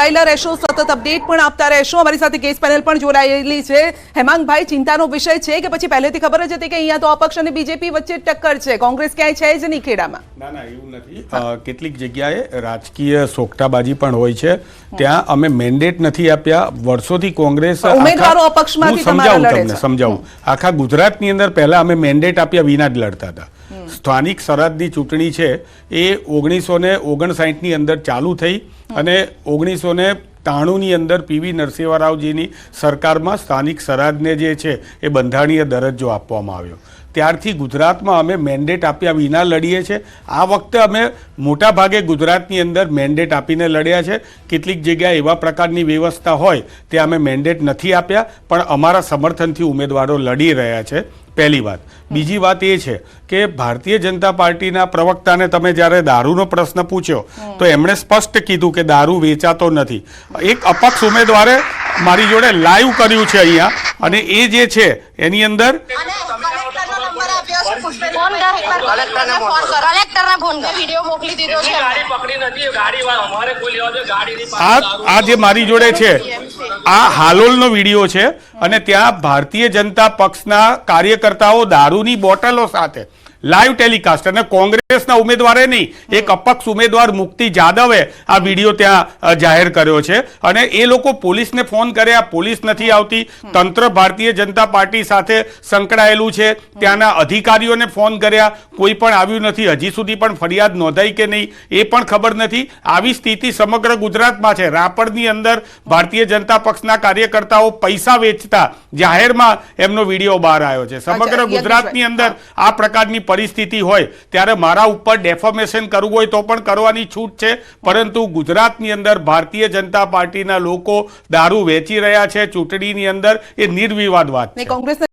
જોડાયેલા રહેશો, સતત અપડેટ પણ આપતા રહેશો. અમારી સાથે કેસ પેનલ પણ જોડાયેલી છે. હેમાંગભાઈ, ચિંતાનો વિષય છે કે પછી પહેલેથી ખબર જ હતી કે અહીંયા તો અપક્ષ અને બીજેપી વચ્ચે ટક્કર છે. કોંગ્રેસ ક્યાંય છે જ નહીં ખેડામાં. ના ના એવું નથી. કેટલીક જગ્યાએ રાજકીય સોગટાબાજી પણ હોય છે. ત્યાં અમે મેન્ડેટ નથી આપ્યા. વર્ષોથી કોંગ્રેસ ઉમેદવારો અપક્ષમાંથી સમજાવું તમને સમજાવું. આખા ગુજરાતની અંદર પહેલા અમે મેન્ડેટ આપ્યા વિના જ લડતા હતા. સ્થાનિક સરહદની ચૂંટણી છે એ ઓગણીસો ને ઓગણસાઠની અંદર ચાલુ થઈ અને ઓગણીસો ને ત્રાણુંની અંદર પીવી નરસિંહરાવજીની સરકારમાં સ્થાનિક સ્વરાજને જે છે એ બંધારણીય દરજ્જો આપવામાં આવ્યો. ત્યારથી ગુજરાતમાં અમે મેન્ડેટ આપ્યા વિના લડીએ છીએ આ વખતે અમે મોટા ભાગે ગુજરાતની અંદર મેન્ડેટ આપીને લડ્યા છે. કેટલીક જગ્યાએ એવા પ્રકારની વ્યવસ્થા હોય તે અમે મેન્ડેટ નથી આપ્યા, પણ અમારા સમર્થનથી ઉમેદવારો લડી રહ્યા છે. પહેલી વાત. બીજી વાત એ છે કે ભારતીય જનતા પાર્ટીના પ્રવક્તાને તમે જ્યારે દારૂનો પ્રશ્ન પૂછ્યો તો એમણે સ્પષ્ટ કીધું કે દારૂ વેચાતો નથી. એક અપક્ષ ઉમેદવારે મારી જોડે લાઈવ કર્યું છે અહીંયા અને એ જે છે એની અંદર અને કલેક્ટરનો નંબર આપ્યો છે પુષ્પેન્દ્ર ફોન કર એકવાર કલેક્ટરને ફોન કરો. કલેક્ટરને ફોન કર. વીડિયો મોકલી દીધો છે. એમની ગાડી પકડી નથી ગાડી વાળા અમારે કોઈ લેવા દે ગાડીની આ આ જે મારી જોડે છે આ હાલોલનો વીડિયો છે અને ત્યાં ભારતીય જનતા પક્ષના કાર્યકર્તાઓ દારૂની બોટલો સાથે લાઈવ ટેલિકાસ્ટ. અને કોંગ્રેસના ઉમેદવારે નહીં એક અપક્ષ ઉમેદવાર મુક્તિ જાદવે આ વીડિયો ત્યાં જાહેર કર્યો છે. અને એ લોકો પોલીસને ફોન કર્યા પોલીસ નથી આવતી. તંત્ર ભારતીય જનતા પાર્ટી સાથે સંકળાયેલું છે. ત્યાંના અધિકારીઓને ફોન કર્યા. કોઈ પણ આવ્યું નથી. હજી સુધી પણ ફરિયાદ નોંધાઈ કે નહીં એ પણ ખબર નથી. આવી સ્થિતિ સમગ્ર ગુજરાતમાં છે. રાપરની અંદર ભારતીય જનતા પક્ષના કાર્યકર્તાઓ પૈસા વેચતા જાહેરમાં એમનો વીડિયો બહાર આવ્યો છે. સમગ્ર ગુજરાતની અંદર આ પ્રકારની પરિસ્થિતિ હોય ત્યારે મારા ઉપર ડેફોમેશન કરવું હોય તો પણ કરવાની છૂટ છે. પરંતુ ગુજરાતની અંદર ભારતીય જનતા પાર્ટીના લોકો દારૂ વેચી રહ્યા છે ચૂંટણીની અંદર એ નિર્વિવાદ વાત છે.